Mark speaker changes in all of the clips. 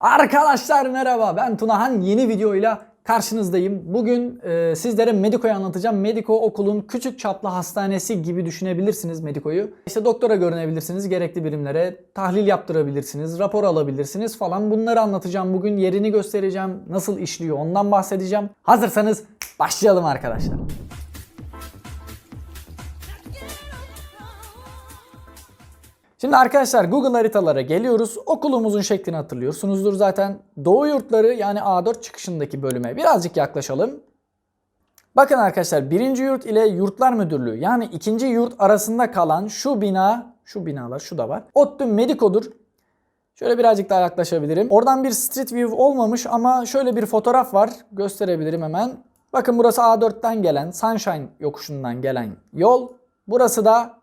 Speaker 1: Arkadaşlar merhaba ben Tunahan yeni videoyla karşınızdayım. Bugün e, sizlere Mediko'yu anlatacağım. Mediko okulun küçük çaplı hastanesi gibi düşünebilirsiniz Mediko'yu. İşte doktora görünebilirsiniz, gerekli birimlere tahlil yaptırabilirsiniz, rapor alabilirsiniz falan. Bunları anlatacağım bugün. Yerini göstereceğim, nasıl işliyor ondan bahsedeceğim. Hazırsanız başlayalım arkadaşlar. Şimdi arkadaşlar Google haritalara geliyoruz. Okulumuzun şeklini hatırlıyorsunuzdur zaten. Doğu yurtları yani A4 çıkışındaki bölüme birazcık yaklaşalım. Bakın arkadaşlar birinci yurt ile yurtlar müdürlüğü yani ikinci yurt arasında kalan şu bina, şu binalar şu da var. ODTÜ Mediko'dur. Şöyle birazcık daha yaklaşabilirim. Oradan bir street view olmamış ama şöyle bir fotoğraf var. Gösterebilirim hemen. Bakın burası A4'ten gelen, Sunshine yokuşundan gelen yol. Burası da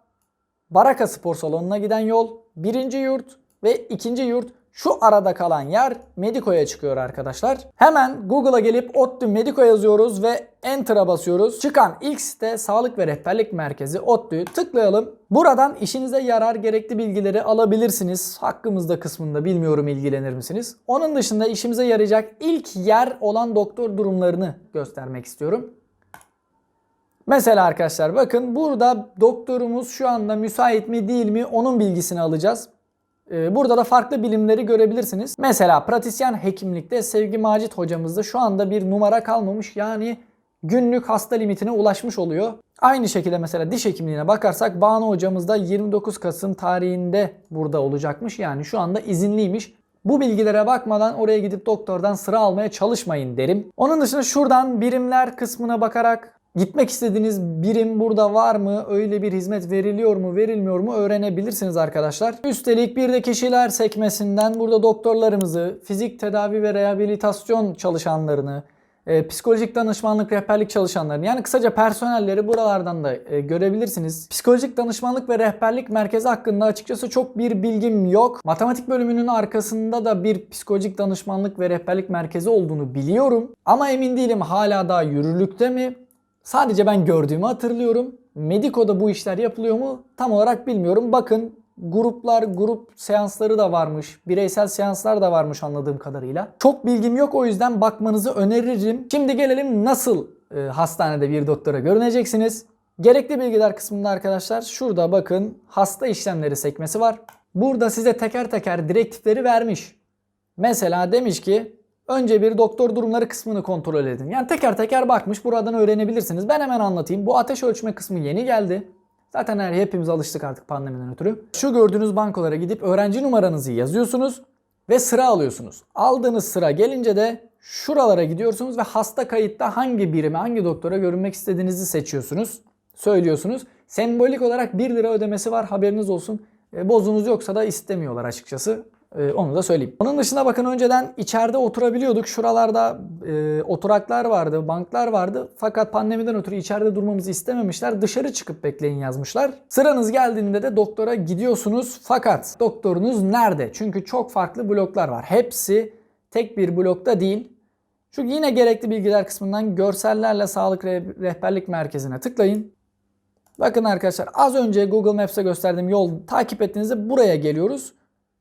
Speaker 1: Baraka Spor Salonu'na giden yol, birinci yurt ve ikinci yurt şu arada kalan yer Mediko'ya çıkıyor arkadaşlar. Hemen Google'a gelip ODTÜ Mediko yazıyoruz ve Enter'a basıyoruz. Çıkan ilk site Sağlık ve Rehberlik Merkezi ODTÜ'yü tıklayalım. Buradan işinize yarar gerekli bilgileri alabilirsiniz. Hakkımızda kısmında bilmiyorum ilgilenir misiniz? Onun dışında işimize yarayacak ilk yer olan doktor durumlarını göstermek istiyorum. Mesela arkadaşlar bakın burada doktorumuz şu anda müsait mi değil mi onun bilgisini alacağız. Ee, Burada da farklı bilimleri görebilirsiniz. Mesela pratisyen hekimlikte Sevgi Macit hocamızda şu anda bir numara kalmamış. Yani günlük hasta limitine ulaşmış oluyor. Aynı şekilde mesela diş hekimliğine bakarsak Banu hocamız da 29 Kasım tarihinde burada olacakmış. Yani şu anda izinliymiş. Bu bilgilere bakmadan oraya gidip doktordan sıra almaya çalışmayın derim. Onun dışında şuradan birimler kısmına bakarak Gitmek istediğiniz birim burada var mı? Öyle bir hizmet veriliyor mu, verilmiyor mu öğrenebilirsiniz arkadaşlar. Üstelik bir de kişiler sekmesinden burada doktorlarımızı, fizik tedavi ve rehabilitasyon çalışanlarını, e, psikolojik danışmanlık, rehberlik çalışanlarını yani kısaca personelleri buralardan da e, görebilirsiniz. Psikolojik danışmanlık ve rehberlik merkezi hakkında açıkçası çok bir bilgim yok. Matematik bölümünün arkasında da bir psikolojik danışmanlık ve rehberlik merkezi olduğunu biliyorum. Ama emin değilim hala daha yürürlükte mi? Sadece ben gördüğümü hatırlıyorum. Mediko'da bu işler yapılıyor mu? Tam olarak bilmiyorum. Bakın gruplar, grup seansları da varmış. Bireysel seanslar da varmış anladığım kadarıyla. Çok bilgim yok o yüzden bakmanızı öneririm. Şimdi gelelim nasıl e, hastanede bir doktora görüneceksiniz. Gerekli bilgiler kısmında arkadaşlar şurada bakın hasta işlemleri sekmesi var. Burada size teker teker direktifleri vermiş. Mesela demiş ki Önce bir doktor durumları kısmını kontrol edin. Yani teker teker bakmış buradan öğrenebilirsiniz. Ben hemen anlatayım. Bu ateş ölçme kısmı yeni geldi. Zaten her hepimiz alıştık artık pandemiden ötürü. Şu gördüğünüz bankolara gidip öğrenci numaranızı yazıyorsunuz ve sıra alıyorsunuz. Aldığınız sıra gelince de şuralara gidiyorsunuz ve hasta kayıtta hangi birime, hangi doktora görünmek istediğinizi seçiyorsunuz. Söylüyorsunuz. Sembolik olarak 1 lira ödemesi var haberiniz olsun. E, bozunuz yoksa da istemiyorlar açıkçası. Ee, onu da söyleyeyim. Onun dışında bakın önceden içeride oturabiliyorduk. Şuralarda e, oturaklar vardı, banklar vardı. Fakat pandemiden ötürü içeride durmamızı istememişler. Dışarı çıkıp bekleyin yazmışlar. Sıranız geldiğinde de doktora gidiyorsunuz. Fakat doktorunuz nerede? Çünkü çok farklı bloklar var. Hepsi tek bir blokta değil. Şu yine gerekli bilgiler kısmından görsellerle sağlık re- rehberlik merkezine tıklayın. Bakın arkadaşlar az önce Google Maps'e gösterdiğim yol takip ettiğinizde buraya geliyoruz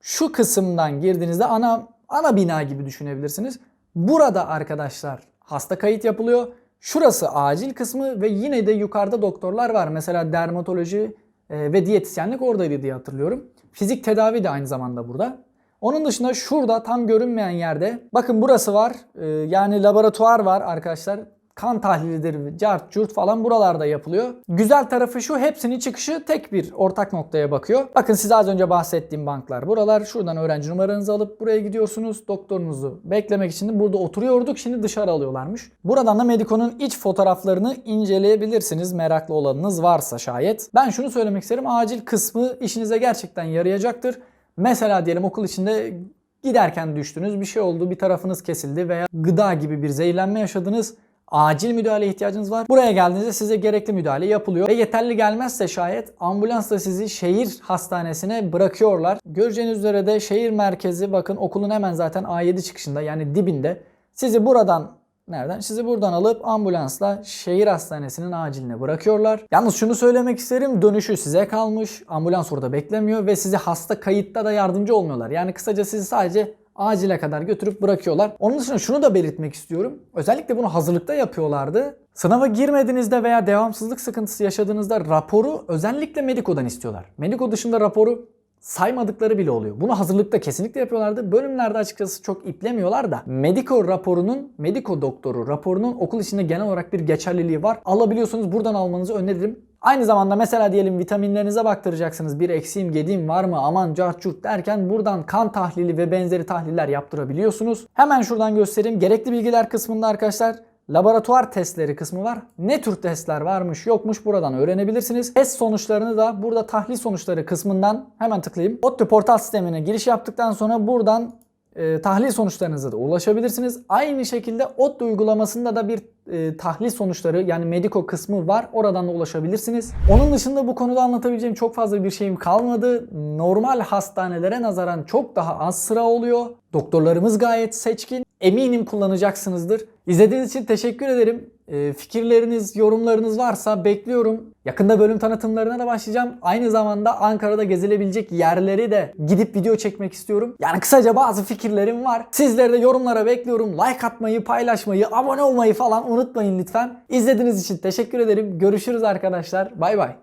Speaker 1: şu kısımdan girdiğinizde ana ana bina gibi düşünebilirsiniz. Burada arkadaşlar hasta kayıt yapılıyor. Şurası acil kısmı ve yine de yukarıda doktorlar var. Mesela dermatoloji e, ve diyetisyenlik oradaydı diye hatırlıyorum. Fizik tedavi de aynı zamanda burada. Onun dışında şurada tam görünmeyen yerde bakın burası var. E, yani laboratuvar var arkadaşlar kan tahlilidir, cart, curt falan buralarda yapılıyor. Güzel tarafı şu hepsinin çıkışı tek bir ortak noktaya bakıyor. Bakın size az önce bahsettiğim banklar buralar. Şuradan öğrenci numaranızı alıp buraya gidiyorsunuz. Doktorunuzu beklemek için burada oturuyorduk. Şimdi dışarı alıyorlarmış. Buradan da Mediko'nun iç fotoğraflarını inceleyebilirsiniz. Meraklı olanınız varsa şayet. Ben şunu söylemek isterim. Acil kısmı işinize gerçekten yarayacaktır. Mesela diyelim okul içinde giderken düştünüz, bir şey oldu, bir tarafınız kesildi veya gıda gibi bir zehirlenme yaşadınız acil müdahale ihtiyacınız var. Buraya geldiğinizde size gerekli müdahale yapılıyor. Ve yeterli gelmezse şayet ambulansla sizi şehir hastanesine bırakıyorlar. Göreceğiniz üzere de şehir merkezi bakın okulun hemen zaten A7 çıkışında yani dibinde. Sizi buradan Nereden? Sizi buradan alıp ambulansla şehir hastanesinin aciline bırakıyorlar. Yalnız şunu söylemek isterim. Dönüşü size kalmış. Ambulans orada beklemiyor ve size hasta kayıtta da yardımcı olmuyorlar. Yani kısaca sizi sadece acile kadar götürüp bırakıyorlar. Onun dışında şunu da belirtmek istiyorum. Özellikle bunu hazırlıkta yapıyorlardı. Sınava girmediğinizde veya devamsızlık sıkıntısı yaşadığınızda raporu özellikle Mediko'dan istiyorlar. Mediko dışında raporu saymadıkları bile oluyor. Bunu hazırlıkta kesinlikle yapıyorlardı. Bölümlerde açıkçası çok iplemiyorlar da Mediko raporunun, Mediko doktoru raporunun okul içinde genel olarak bir geçerliliği var. Alabiliyorsunuz buradan almanızı öneririm. Aynı zamanda mesela diyelim vitaminlerinize baktıracaksınız. Bir eksiğim gediğim var mı aman carçurt derken buradan kan tahlili ve benzeri tahliller yaptırabiliyorsunuz. Hemen şuradan göstereyim. Gerekli bilgiler kısmında arkadaşlar laboratuvar testleri kısmı var. Ne tür testler varmış yokmuş buradan öğrenebilirsiniz. Test sonuçlarını da burada tahlil sonuçları kısmından hemen tıklayayım. ODTÜ portal sistemine giriş yaptıktan sonra buradan e, tahlil sonuçlarınıza da ulaşabilirsiniz. Aynı şekilde ODTÜ uygulamasında da bir e, tahlil sonuçları yani Mediko kısmı var. Oradan da ulaşabilirsiniz. Onun dışında bu konuda anlatabileceğim çok fazla bir şeyim kalmadı. Normal hastanelere nazaran çok daha az sıra oluyor. Doktorlarımız gayet seçkin. Eminim kullanacaksınızdır. İzlediğiniz için teşekkür ederim. E, fikirleriniz, yorumlarınız varsa bekliyorum. Yakında bölüm tanıtımlarına da başlayacağım. Aynı zamanda Ankara'da gezilebilecek yerleri de gidip video çekmek istiyorum. Yani kısaca bazı fikirlerim var. Sizleri de yorumlara bekliyorum. Like atmayı, paylaşmayı, abone olmayı falan unutmayın lütfen. İzlediğiniz için teşekkür ederim. Görüşürüz arkadaşlar. Bay bay.